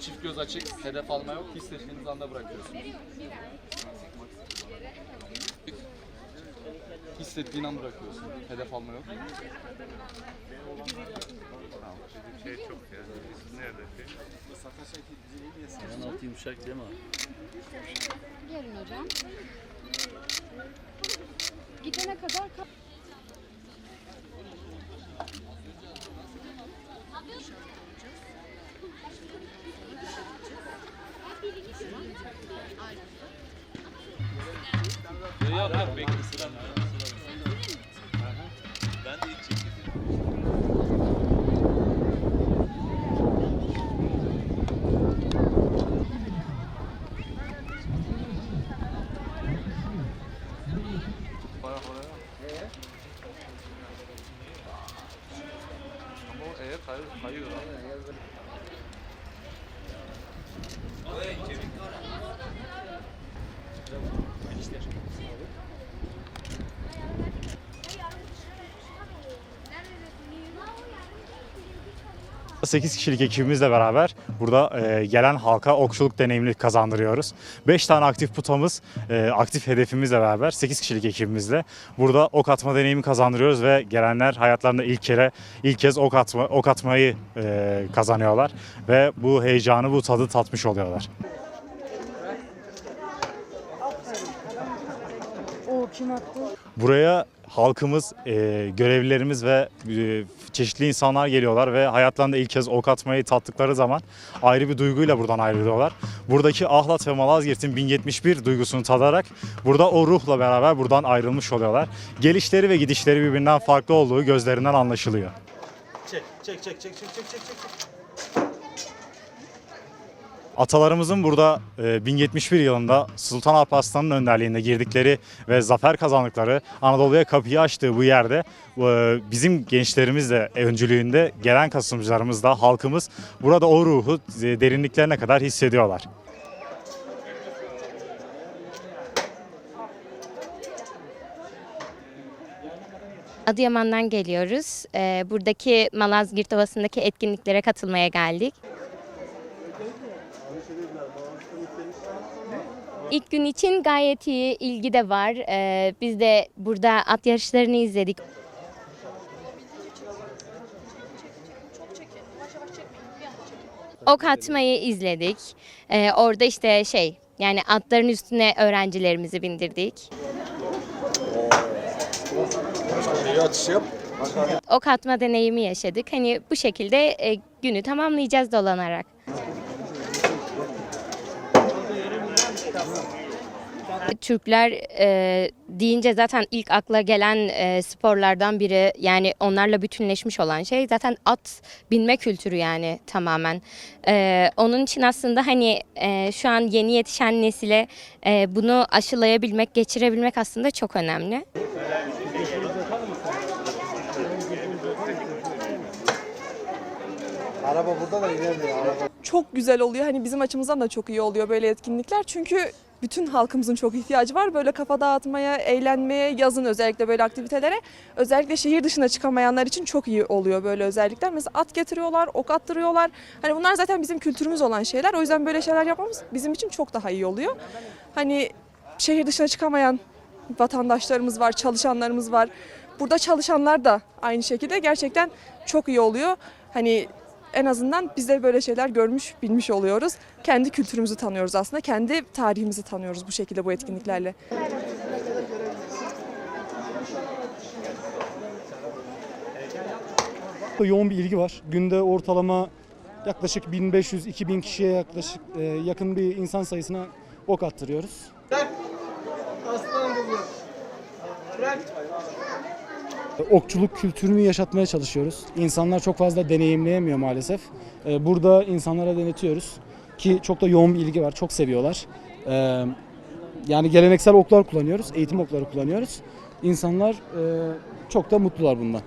Çift göz açık, hedef alma yok. Hissettiğiniz anda bırakıyorsun. Hissettiğin an bırakıyorsun. Hedef alma yok. Şey çok ya. Nerede? Yan altı yumuşak değil mi? Gelin hocam. Gidene kadar kal- Yok yok bekle sıram. Ben de hiç çekildim. Baya oraya. Ama o eğer kayır, kayıyor. Burada 8 kişilik ekibimizle beraber burada e, gelen halka okçuluk deneyimini kazandırıyoruz. 5 tane aktif putamız, e, aktif hedefimizle beraber 8 kişilik ekibimizle burada ok atma deneyimi kazandırıyoruz ve gelenler hayatlarında ilk kere ilk kez ok atma ok atmayı e, kazanıyorlar ve bu heyecanı, bu tadı tatmış oluyorlar. Buraya halkımız, e, görevlilerimiz ve e, çeşitli insanlar geliyorlar ve hayatlarında ilk kez ok atmayı tattıkları zaman ayrı bir duyguyla buradan ayrılıyorlar. Buradaki Ahlat ve Malazgirt'in 1071 duygusunu tadarak burada o ruhla beraber buradan ayrılmış oluyorlar. Gelişleri ve gidişleri birbirinden farklı olduğu gözlerinden anlaşılıyor. Çek çek çek çek çek çek çek çek. Atalarımızın burada e, 1071 yılında Sultan Alparslan'ın önderliğinde girdikleri ve zafer kazandıkları Anadolu'ya kapıyı açtığı bu yerde e, bizim gençlerimiz de öncülüğünde gelen Kasımcılarımız da halkımız burada o ruhu e, derinliklerine kadar hissediyorlar. Adıyaman'dan geliyoruz. Buradaki Malazgirt Ovası'ndaki etkinliklere katılmaya geldik. İlk gün için gayet iyi ilgi de var. Ee, biz de burada at yarışlarını izledik. Ok atmayı izledik. Ee, orada işte şey yani atların üstüne öğrencilerimizi bindirdik. ok atma deneyimi yaşadık. Hani bu şekilde e, günü tamamlayacağız dolanarak. Türkler e, deyince zaten ilk akla gelen e, sporlardan biri yani onlarla bütünleşmiş olan şey zaten at binme kültürü yani tamamen. E, onun için aslında hani e, şu an yeni yetişen nesile e, bunu aşılayabilmek, geçirebilmek aslında çok önemli. çok güzel oluyor. Hani bizim açımızdan da çok iyi oluyor böyle etkinlikler. Çünkü bütün halkımızın çok ihtiyacı var. Böyle kafa dağıtmaya, eğlenmeye, yazın özellikle böyle aktivitelere. Özellikle şehir dışına çıkamayanlar için çok iyi oluyor böyle özellikler. Mesela at getiriyorlar, ok attırıyorlar. Hani bunlar zaten bizim kültürümüz olan şeyler. O yüzden böyle şeyler yapmamız bizim için çok daha iyi oluyor. Hani şehir dışına çıkamayan vatandaşlarımız var, çalışanlarımız var. Burada çalışanlar da aynı şekilde gerçekten çok iyi oluyor. Hani en azından biz de böyle şeyler görmüş, bilmiş oluyoruz. Kendi kültürümüzü tanıyoruz aslında. Kendi tarihimizi tanıyoruz bu şekilde bu etkinliklerle. Yoğun bir ilgi var. Günde ortalama yaklaşık 1500-2000 kişiye yaklaşık e, yakın bir insan sayısına ok attırıyoruz. Okçuluk kültürünü yaşatmaya çalışıyoruz. İnsanlar çok fazla deneyimleyemiyor maalesef. E, Burada insanlara denetiyoruz ki çok da yoğun bir ilgi var, çok seviyorlar. E, Yani geleneksel oklar kullanıyoruz, eğitim okları kullanıyoruz. İnsanlar e, çok da mutlular bundan.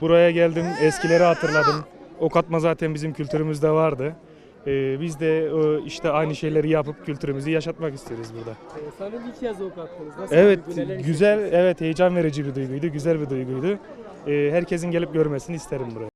Buraya geldim, eskileri hatırladım. Ok atma zaten bizim kültürümüzde vardı. Ee, biz de e, işte aynı şeyleri yapıp kültürümüzü yaşatmak istiyoruz burada. Sanırım ilk kez ok attınız. Nasıl Evet, duygu, neler güzel, evet heyecan verici bir duyguydu, güzel bir duyguydu. Ee, herkesin gelip görmesini isterim burayı.